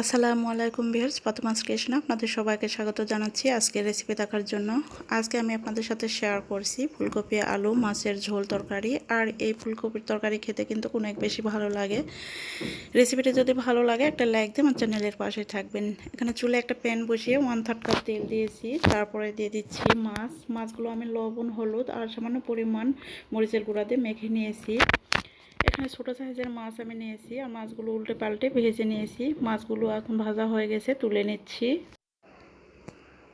আসসালামু আলাইকুম বিহার্স পাতমাস কৃষ্ণ আপনাদের সবাইকে স্বাগত জানাচ্ছি আজকে রেসিপি দেখার জন্য। আজকে আমি আপনাদের সাথে শেয়ার করছি ফুলকপি, আলু, মাছের ঝোল তরকারি। আর এই ফুলকপির তরকারি খেতে কিন্তু অনেক বেশি ভালো লাগে। রেসিপিটা যদি ভালো লাগে, একটা লাইক দিয়ে আমার চ্যানেলের পাশে থাকবেন। এখানে চুলে একটা প্যান বসিয়ে ওয়ান থার্ড কাপ তেল দিয়েছি। তারপরে দিয়ে দিচ্ছি মাছ। মাছগুলো আমি লবণ, হলুদ আর সামান্য পরিমাণ মরিচের গুঁড়া দিয়ে মেখে নিয়েছি। এখানে ছোটো সাইজের মাছ আমি নিয়েছি, আর মাছগুলো উল্টে পাল্টে ভেজে নিয়েছি। মাছগুলো এখন ভাজা হয়ে গেছে, তুলে নিচ্ছি।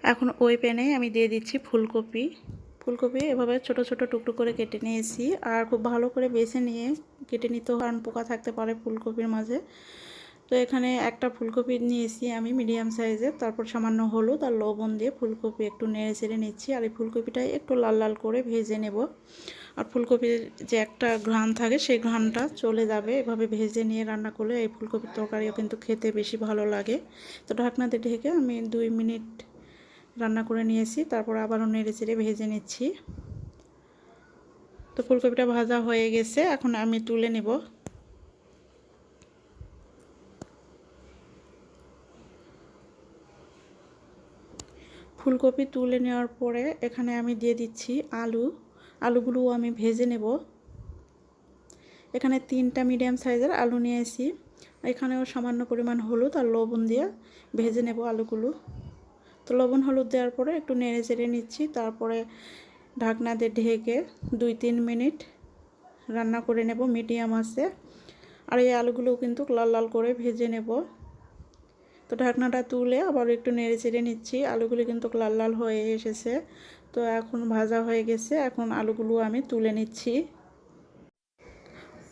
এখন ওই প্যানে আমি দিয়ে দিচ্ছি ফুলকপি। ফুলকপি এভাবে ছোট ছোট টুকরো করে কেটে নিয়েছি, আর খুব ভালো করে বেছে নিয়ে কেটে নিতে হয়। পোকা থাকতে পারে ফুলকপির মাঝে। তো এখানে একটা ফুলকপি নিয়েছি আমি মিডিয়াম সাইজের, তারপর সামান্য হলুদ আর লবণ দিয়ে ফুলকপি একটু নেড়ে চেড়ে নিচ্ছি আর এই ফুলকপিটা একটু লাল লাল করে ভেজে নেব। আর ফুলকপির যে একটা ঘ্রাণ থাকে সেই ঘ্রাণটা চলে যাবে, এভাবে ভেজে নিয়ে রান্না করলে এই ফুলকপির তরকারিও কিন্তু খেতে বেশি ভালো লাগে। তো ঢাকনাতে ঢেকে আমি দুই মিনিট রান্না করে নিয়েছি, তারপর আবারও নেড়ে চেড়ে ভেজে নিচ্ছি। তো ফুলকপিটা ভাজা হয়ে গেছে, এখন আমি তুলে নেব। ফুলকপি তুলে নেওয়ার পরে এখানে আমি দিয়ে দিচ্ছি আলু। আলুগুলো আমি ভেজে নেব। এখানে তিনটা মিডিয়াম সাইজের আলু নিয়েছি। এখানেও সামান্য পরিমাণ হলুদ আর লবণ দিয়ে ভেজে নেব আলুগুলো। তো লবণ হলুদ দেওয়ার পরে একটু নেড়ে চেড়ে নিচ্ছি, তারপরে ঢাকনা দিয়ে ঢেকে দুই তিন মিনিট রান্না করে নেব মিডিয়াম আছে আর এই আলুগুলো কিন্তু লাল লাল করে ভেজে নেব। তো ঢাকনাটা তুলে আবার একটু নেড়ে চেড়ে নিচ্ছি। আলুগুলি কিন্তু লাল লাল হয়ে এসেছে। তো এখন ভাজা হয়ে গেছে। এখন আলুগুলো আমি তুলে নিচ্ছি।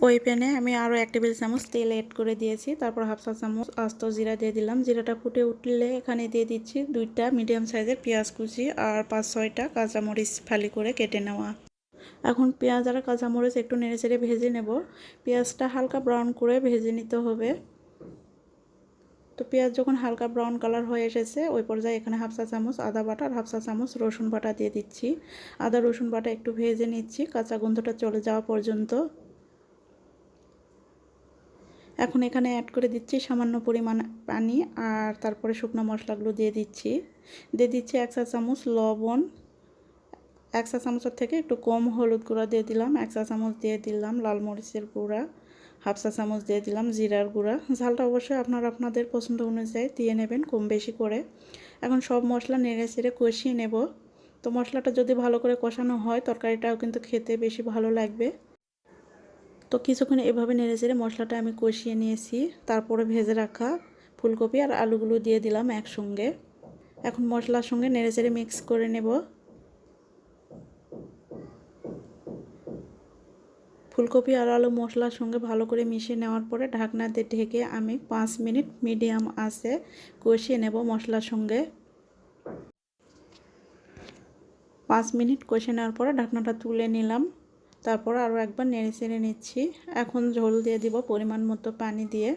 ওই প্যানে আমি আরও এক টেবিল চামচ তেল অ্যাড করে দিয়েছি। তারপর হাফ চা চামচ আস্ত জিরা দিয়ে দিলাম। জিরাটা ফুটে উঠলে এখানে দিয়ে দিচ্ছি দুইটা মিডিয়াম সাইজের পেঁয়াজ কুচি আর পাঁচ ছয়টা কাঁচামরিচ ফালি করে কেটে নেওয়া। এখন পেঁয়াজ আর কাঁচামরিচ একটু নেড়ে চেড়ে ভেজে নেব। পেঁয়াজটা হালকা ব্রাউন করে ভেজে নিতে হবে। তো পেঁয়াজ যখন হালকা ব্রাউন কালার হয়ে এসেছে, ওই পর্যায়ে এখানে হাফসা চামচ আদা বাটা আর হাফসা চামচ রসুন বাটা দিয়ে দিচ্ছি। আদা, রসুন বাটা একটু ভেজে নিচ্ছি, কাঁচা গন্ধটা চলে যাওয়া পর্যন্ত। এখন এখানে অ্যাড করে দিচ্ছি সামান্য পরিমাণ পানি আর তারপরে শুকনো মশলাগুলো দিয়ে দিচ্ছি। দিয়ে দিচ্ছি এক চা চামচ লবণ। এক চা চামচের থেকে একটু কম হলুদ গুঁড়া দিয়ে দিলাম, এক চা চামচ দিয়ে দিলাম লাল মরিচের গুঁড়া। হাফ চা চামচ দিয়ে দিলাম জিরার গুঁড়া। ঝালটা অবশ্যই আপনারা আপনাদের পছন্দ অনুযায়ী দিয়ে নেবেন কম বেশি করে। এখন সব মশলা নেড়ে চেড়ে কষিয়ে নেব। তো মশলাটা যদি ভালো করে কষানো হয়, তরকারিটাও কিন্তু খেতে বেশি ভালো লাগবে। তো কিছুক্ষণ এভাবে নেড়ে চেড়ে মশলাটা আমি কষিয়ে নিয়েছি। তারপরে ভেজে রাখা ফুলকপি আর আলুগুলো দিয়ে দিলাম একসঙ্গে। এখন মশলার সঙ্গে নেড়ে চেড়ে মিক্স করে নেব। ফুলকপি আর আলু মশলার সঙ্গে ভালো করে মিশিয়ে নেওয়ার পরে ঢাকনাতে ঢেকে আমি পাঁচ মিনিট মিডিয়াম আছে কষিয়ে নেব মশলার সঙ্গে। পাঁচ মিনিট কষে নেওয়ার পরে ঢাকনাটা তুলে নিলাম। তারপর আরও একবার নেড়ে চেড়ে নিচ্ছি। এখন ঝোল দিয়ে দিব পরিমাণ মতো পানি দিয়ে।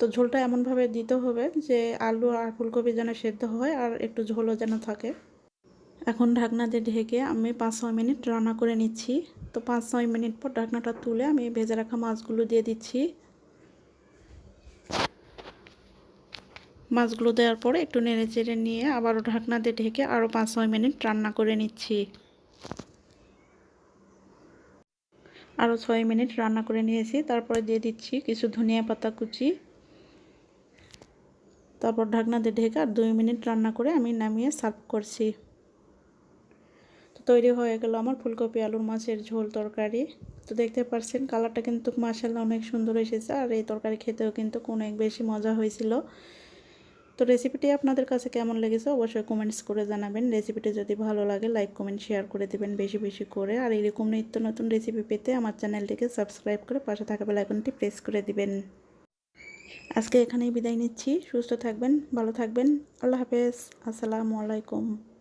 তো ঝোলটা এমনভাবে দিতে হবে যে আলু আর ফুলকপি যেন সেদ্ধ হয় আর একটু ঝোলও যেন থাকে। এখন ঢাকনা দিয়ে ঢেকে আমি পাঁচ ছয় মিনিট রান্না করে নিচ্ছি। তো পাঁচ ছয় মিনিট পর ঢাকনাটা তুলে আমি ভেজে রাখা মাছগুলো দিয়ে দিচ্ছি। মাছগুলো দেওয়ার পরে একটু নেড়ে চেড়ে নিয়ে আবারও ঢাকনা দিয়ে ঢেকে আরও পাঁচ ছয় মিনিট রান্না করে নিচ্ছি। আরও ছয় মিনিট রান্না করে নিয়েছি। তারপরে দিয়ে দিচ্ছি কিছু ধনিয়া পাতা কুচি। তারপর ঢাকনা দিয়ে ঢেকে আর দুই মিনিট রান্না করে আমি নামিয়ে সার্ভ করছি। তৈরি হয়ে গেল আমার ফুলকপি, আলুর মাছের ঝোল তরকারি। তো দেখতে পাচ্ছেন কালারটা কিন্তু মাসাল্লাহ অনেক সুন্দর এসেছে। আর এই তরকারি খেতেও কিন্তু অনেক বেশি মজা হয়েছিল। তো রেসিপিটি আপনাদের কাছে কেমন লেগেছে অবশ্যই কমেন্টস করে জানাবেন। রেসিপিটি যদি ভালো লাগে, লাইক, কমেন্ট, শেয়ার করে দেবেন বেশি বেশি করে। আর এরকম নিত্য নতুন রেসিপি পেতে আমার চ্যানেলটিকে সাবস্ক্রাইব করে পাশে থাকা বেলাইকনটি প্রেস করে দিবেন। আজকে এখানেই বিদায় নিচ্ছি। সুস্থ থাকবেন, ভালো থাকবেন। আল্লাহ হাফেজ। আসসালামু আলাইকুম।